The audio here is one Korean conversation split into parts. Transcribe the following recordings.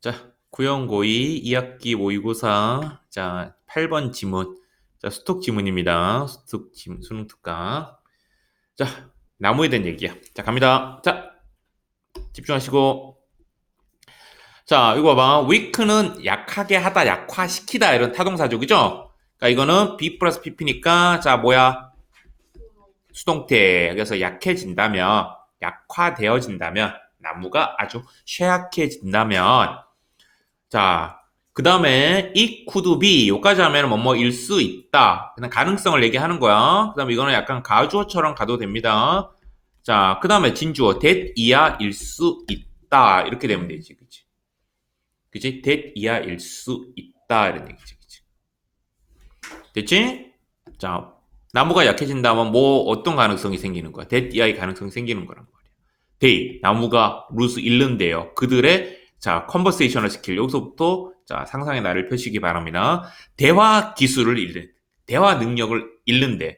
자, 구형고2 2학기 모의고사 자, 8번 지문. 자, 수톡 지문입니다. 수톡 지문, 수능 특강. 자, 나무에 대한 얘기야. 자, 갑니다. 자, 집중하시고. 자, 이거 봐봐. weak는 약하게 하다, 약화시키다 이런 타동사죠. 그죠? 그러니까 이거는 B 플러스 PP니까 자, 뭐야? 수동태. 그래서 약해진다면, 약화되어진다면, 나무가 아주 쇠약해진다면, 자, 그 다음에 이 could be 요까지 하면 뭐뭐일 수 있다. 그냥 가능성을 얘기하는 거야. 그 다음에 이거는 약간 가주어처럼 가도 됩니다. 자, 그 다음에 진주어 that 이하일 수 있다. 이렇게 되면 되지. 그치? 그치? that 이하일 수 있다. 이런 얘기지. 그치? 됐지? 자, 나무가 약해진다면 뭐 어떤 가능성이 생기는 거야? that 이하의 가능성이 생기는 거란 말이야. they, 나무가 루스 잃는데요. 그들의 자, 컨버세이션을 스킬. 여기서부터 자, 상상의 날을 펴시기 바랍니다. 대화 기술을 잃는, 대화 능력을 잃는데.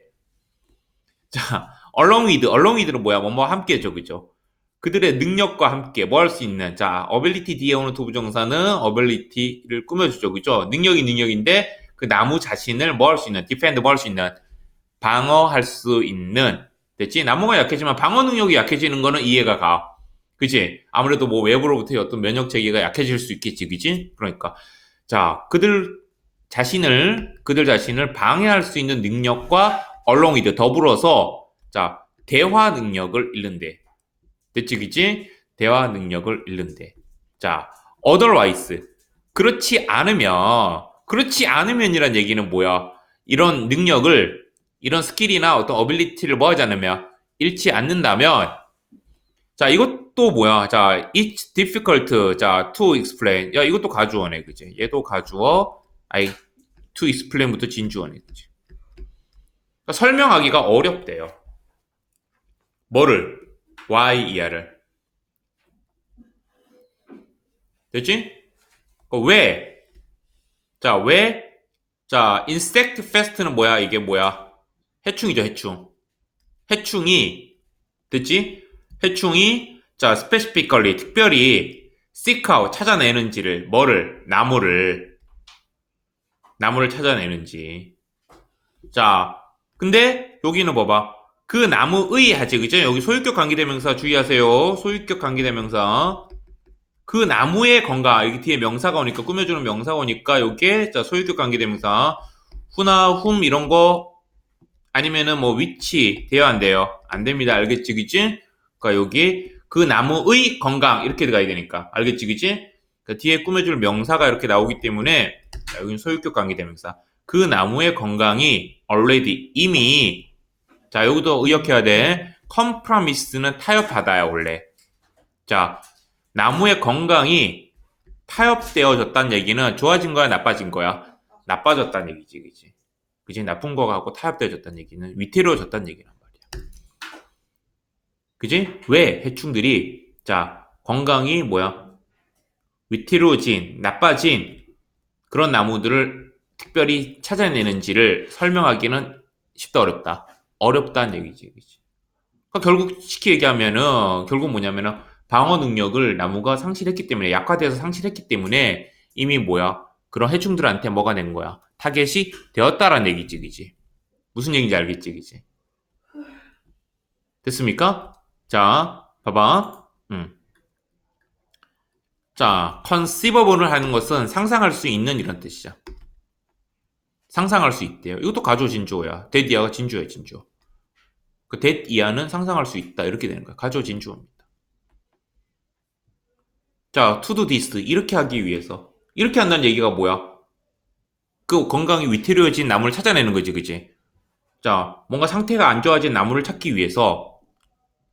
자, along with, along with는 뭐야? 뭐뭐 함께죠, 그죠? 그들의 능력과 함께 뭐 할 수 있는, 자, ability 뒤에 오는 투부정사는 ability를 꾸며주죠, 그죠? 능력이 능력인데, 그 나무 자신을 뭐 할 수 있는, defend 뭐할 수 있는, 방어할 수 있는, 됐지? 나무가 약해지면 방어 능력이 약해지는 거는 이해가 가. 그지? 아무래도 뭐 외부로부터의 어떤 면역 체계가 약해질 수 있겠지, 그지? 그러니까. 자, 그들 자신을, 그들 자신을 방해할 수 있는 능력과 얼렁이드 더불어서, 자, 대화 능력을 잃는데. 됐지, 그지? 대화 능력을 잃는데. 자, otherwise. 그렇지 않으면, 그렇지 않으면이란 얘기는 뭐야? 이런 능력을, 이런 스킬이나 어떤 어빌리티를 뭐 하지 않으면, 잃지 않는다면, 자, 이것 도 뭐야? 자, it's difficult. 자, to explain. 야, 이것도 가주어네, 그지? 얘도 가주어. 아이, to explain부터 진주어네, 그지? 그러니까 설명하기가 어렵대요. 뭐를? why 이하를. 됐지? 그 왜? 자, 왜? 자, insect fest는 뭐야? 이게 뭐야? 해충이죠, 해충. 해충이, 됐지? 해충이 자 specifically 특별히 seek out 찾아내는지를 뭐를 나무를. 나무를 찾아내는지. 자 근데 여기는 봐봐. 그 나무의 하지 그죠? 여기 소유격 관계대명사 주의하세요. 소유격 관계대명사. 그 나무의 건강 여기 뒤에 명사가 오니까 꾸며주는 명사가 오니까 여기에 자 소유격 관계대명사. 후나 훔 이런 거 아니면은 뭐 위치 돼요 안 돼요? 안 됩니다. 알겠지 그치? 그러니까 여기 그 나무의 건강 이렇게 들어가야 되니까. 알겠지 그지? 그 뒤에 꾸며줄 명사가 이렇게 나오기 때문에 여기는 소유격 관계 대명사. 그 나무의 건강이 already 이미 자 여기도 의역해야 돼. compromise는 타협하다야 원래. 자 나무의 건강이 타협되어졌다는 얘기는 좋아진 거야 나빠진 거야? 나빠졌다는 얘기지 그지 그지 나쁜 거하고 타협되어졌다는 얘기는 위태로워졌다는 얘기란 말이야 그지? 왜 해충들이 자 건강이 뭐야 위태로워진 나빠진 그런 나무들을 특별히 찾아내는지를 설명하기는 쉽다 어렵다 어렵다는 얘기지 그지? 그러니까 결국 쉽게 얘기하면은 결국 뭐냐면은 방어 능력을 나무가 상실했기 때문에 약화돼서 상실했기 때문에 이미 뭐야 그런 해충들한테 뭐가 된 거야 타겟이 되었다라는 얘기지 그지? 무슨 얘기인지 알겠지 그지? 됐습니까? 자, 봐봐. 음. 자, conceivable을 하는 것은 상상할 수 있는 이런 뜻이죠. 상상할 수 있대요. 이것도 가조 진주어야. 이하가 진주어야, 진주어. 그 이하는 상상할 수 있다. 이렇게 되는 거야. 가조 진주어입니다. 자, to do this. 이렇게 하기 위해서. 이렇게 한다는 얘기가 뭐야? 그 건강이 위태로워진 나무를 찾아내는 거지, 그지? 자, 뭔가 상태가 안 좋아진 나무를 찾기 위해서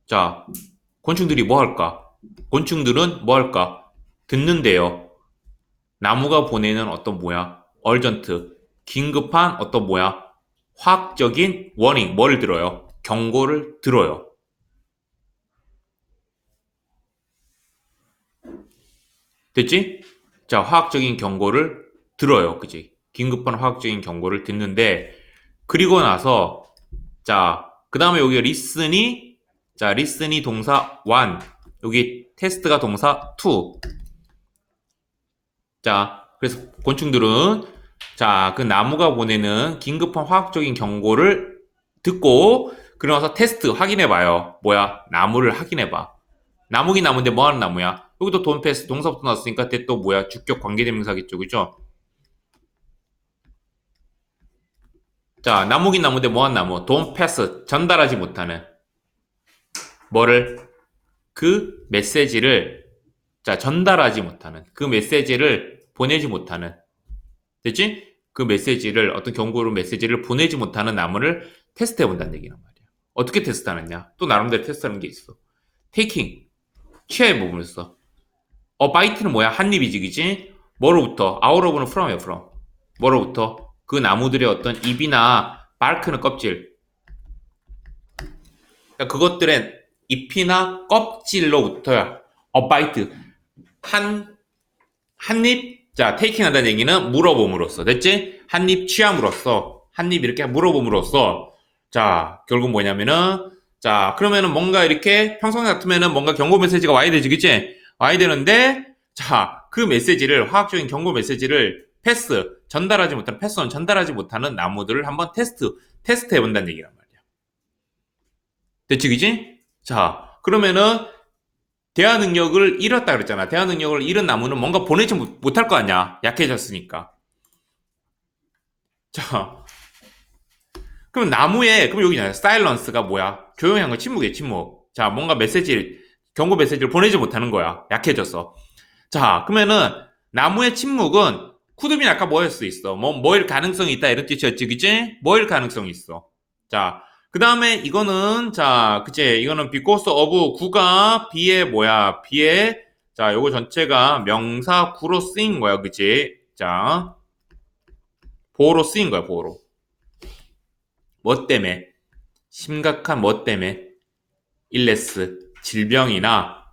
자, 곤충들이 뭐 할까? 곤충들은 뭐 할까? 듣는데요. 나무가 보내는 어떤 뭐야? 얼전트, 긴급한 어떤 뭐야? 화학적인 워닝, 뭘 들어요? 경고를 들어요. 됐지? 자, 화학적인 경고를 들어요. 그지? 긴급한 화학적인 경고를 듣는데, 그리고 나서, 자, 그 다음에 여기 리슨이, 자, 리슨이 동사 1, 여기 테스트가 동사 2. 자, 그래서 곤충들은 자, 그 나무가 보내는 긴급한 화학적인 경고를 듣고 그러면서 테스트 확인해 봐요. 뭐야? 나무를 확인해 봐. 나무긴 나무인데 뭐 하는 나무야? 여기도 돈 패스 동사부터 나왔으니까 또 뭐야? 주격 관계대명사겠죠. 그죠? 자, 나무긴 나무인데 뭐 하는 나무? 돈 패스 전달하지 못하는 뭐를 그 메시지를 자, 전달하지 못하는 그 메시지를 보내지 못하는 됐지? 그 메시지를 어떤 경고로 메시지를 보내지 못하는 나무를 테스트해 본다는 얘기란 말이야. 어떻게 테스트하느냐? 또 나름대로 테스트하는 게 있어. 테이킹 취해 부분을 써. 어 바이트는 뭐야? 한 입이지, 그지? 뭐로부터? 아우러브는 프롬이야, 프롬. 뭐로부터? 그 나무들의 어떤 잎이나 바르크는 껍질. 그러니까 그것들의 잎이나 껍질로부터야. 어 바이트 한 한입 자 테이킹 한다는 얘기는 물어봄으로써 됐지? 한입 취함으로써 한입 이렇게 물어봄으로써 자 결국 뭐냐면은 자 그러면은 뭔가 이렇게 평소 같으면은 뭔가 경고 메시지가 와야 되지 그치? 와야 되는데 자 그 메시지를 화학적인 경고 메시지를 패스 전달하지 못하는 패스는 전달하지 못하는 나무들을 한번 테스트 테스트 해본다는 얘기란 말이야 됐지 그지? 자 그러면은 대화 능력을 잃었다 그랬잖아. 대화 능력을 잃은 나무는 뭔가 보내지 못- 못할 거 아니야. 약해졌으니까. 자. 그럼 나무에, 그럼 여기 있잖아. 사일런스가 뭐야? 조용한 거 침묵이야, 침묵. 자, 뭔가 메시지, 경고 메시지를 보내지 못하는 거야. 약해져서. 자, 그러면은 나무의 침묵은 쿠드빈 아까 뭐일 수 있어? 뭐, 뭐일 가능성이 있다. 이런 뜻이었지, 그지? 뭐일 가능성이 있어. 자, 그 다음에 이거는 자 그치. 이거는 because of 구가 비의 뭐야? 비의 자 요거 전체가 명사 구로 쓰인 거야 그치? 자 보호로 쓰인 거야 보호로. 뭐 때문에? 심각한 뭐 때문에? 일레스 질병이나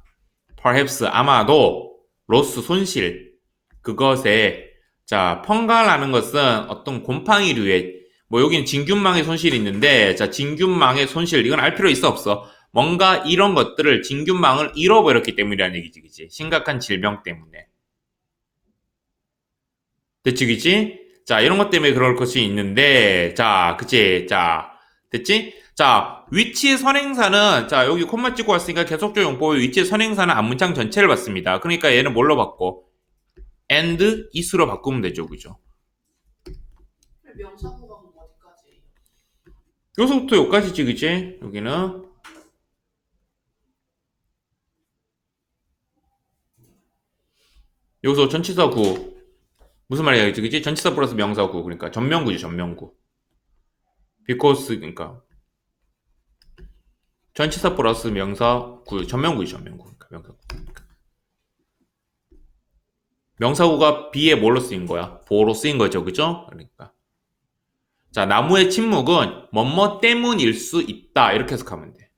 perhaps 아마도 로스 손실 그것에. 자 펑가라는 것은 어떤 곰팡이류의 뭐 여기는 진균망의 손실이 있는데 자 진균망의 손실 이건 알 필요 있어 없어? 뭔가 이런 것들을 진균망을 잃어버렸기 때문이라는 얘기지 그지 심각한 질병 때문에. 됐지 그지 자 이런 것 때문에 그럴 것이 있는데 자 그치? 자 됐지? 자 위치의 선행사는 자 여기 콤마 찍고 왔으니까 계속적 용법의 위치의 선행사는 앞문장 전체를 봤습니다. 그러니까 얘는 뭘로 바꿔? and is로 바꾸면 되죠 그죠? 어디까지? 여기서부터 여기까지지, 그치? 여기는. 여기서 전치사 구. 무슨 말이야, 그치? 그치? 전치사 플러스 명사 구. 그러니까 전명구지, 전명구. because, 그러니까. 전치사 플러스 명사 구. 전명구지, 전명구. 그러니까 명사 구. 명사구가 B에 뭘로 쓰인 거야? 보로 쓰인 거죠, 그죠? 그러니까. 자, 나무의 침묵은 뭐뭐 때문일 수 있다. 이렇게 해석하면 돼.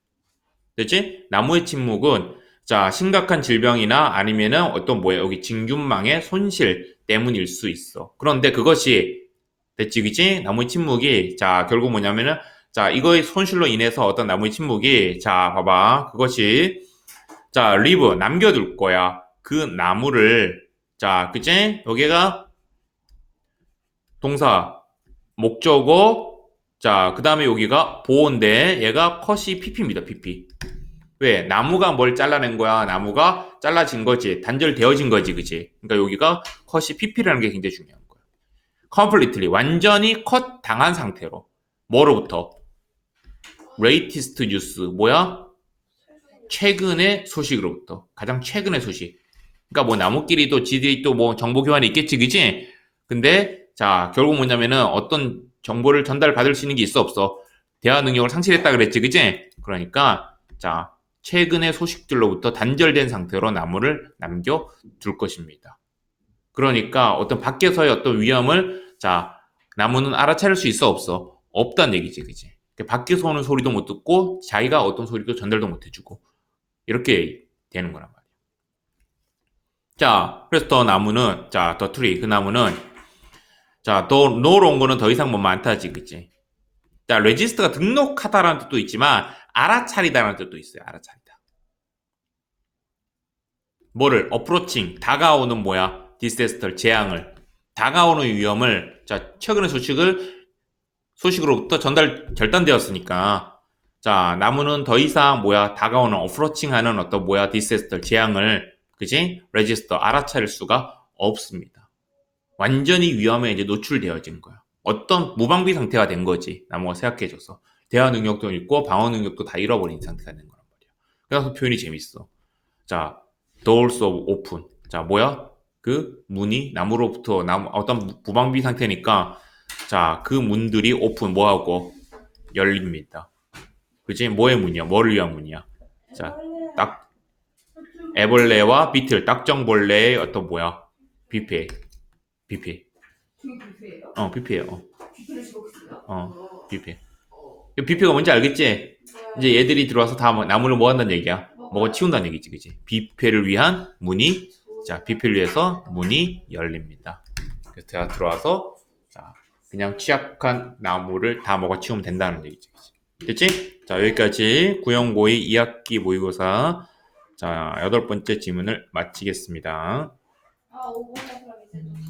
됐지? 나무의 침묵은 자, 심각한 질병이나 아니면은 어떤 뭐야, 여기 진균망의 손실 때문일 수 있어. 그런데 그것이 됐지, 그지? 나무의 침묵이 자, 결국 뭐냐면은 자, 이거의 손실로 인해서 어떤 나무의 침묵이 자, 봐봐. 그것이 자, 리브 남겨둘 거야. 그 나무를 자, 그지? 여기가 동사 목적어 자, 그 다음에 여기가 보호인데 얘가 컷이 pp입니다. pp. 왜? 나무가 뭘 잘라낸 거야? 나무가 잘라진 거지. 단절되어진 거지. 그지? 그러니까 여기가 컷이 pp라는 게 굉장히 중요한 거야. completely 완전히 컷 당한 상태로. 뭐로부터? latest news 뭐야? 최근의 소식으로부터. 가장 최근의 소식. 그러니까 뭐 나무끼리도 지들이 또 뭐 정보 교환이 있겠지. 그지? 근데 자, 결국 뭐냐면은 어떤 정보를 전달받을 수 있는 게 있어 없어. 대화 능력을 상실했다 그랬지, 그지? 그러니까 자, 최근의 소식들로부터 단절된 상태로 나무를 남겨둘 것입니다. 그러니까 어떤 밖에서의 어떤 위험을 자, 나무는 알아차릴 수 있어 없어? 없다는 얘기지, 그지? 밖에서 오는 소리도 못 듣고 자기가 어떤 소리도 전달도 못 해주고 이렇게 되는 거란 말이야. 자, 그래서 더 나무는 자, 더 트리 그 나무는 자, 더 노로운 거는 더 이상 뭐 많다지, 그치? 자, 레지스트가 등록하다라는 뜻도 있지만 알아차리다라는 뜻도 있어요. 알아차리다. 뭐를 어프로칭 다가오는 뭐야? 디세스터 재앙을 다가오는 위험을 자 최근의 소식을 소식으로부터 전달 결단되었으니까 자 나무는 더 이상 뭐야 다가오는 어프로칭 하는 어떤 뭐야 디세스터 재앙을 그지 레지스터 알아차릴 수가 없습니다. 완전히 위험에 이제 노출되어진 거야. 어떤 무방비 상태가 된 거지 나무가 생각해줘서 대화 능력도 있고 방어 능력도 다 잃어버린 상태가 된 거란 말이야. 그래서 그 표현이 재밌어. 자, doors of open. 자, 뭐야? 그 문이 나무로부터 나무 어떤 무방비 상태니까 자, 그 문들이 오픈 뭐하고 열립니다. 그지? 뭐의 문이야? 뭐를 위한 문이야? 자, 딱 애벌레와 비틀, 딱정벌레의 어떤 뭐야? 뷔페. 뷔페. 저기 뷔페예요? 어, 뷔페야. 어, 뷔페를 집어갔어요? 어, 뷔페. 이 뷔페가 뭔지 알겠지? 이제 얘들이 들어와서 다 뭐- 나무를 뭐 한다는 얘기야? 먹어 치운다는 얘기지, 그지? 뷔페를 위한 문이, 자, 뷔페를 위해서 문이 열립니다. 그래서 제가 들어와서, 자, 그냥 취약한 나무를 다 먹어 치우면 된다는 얘기지, 그지? 됐지? 자, 여기까지 구형고의 2학기 모의고사, 자, 여덟 번째 질문을 마치겠습니다. 아, 오버랩 하기 전에 좀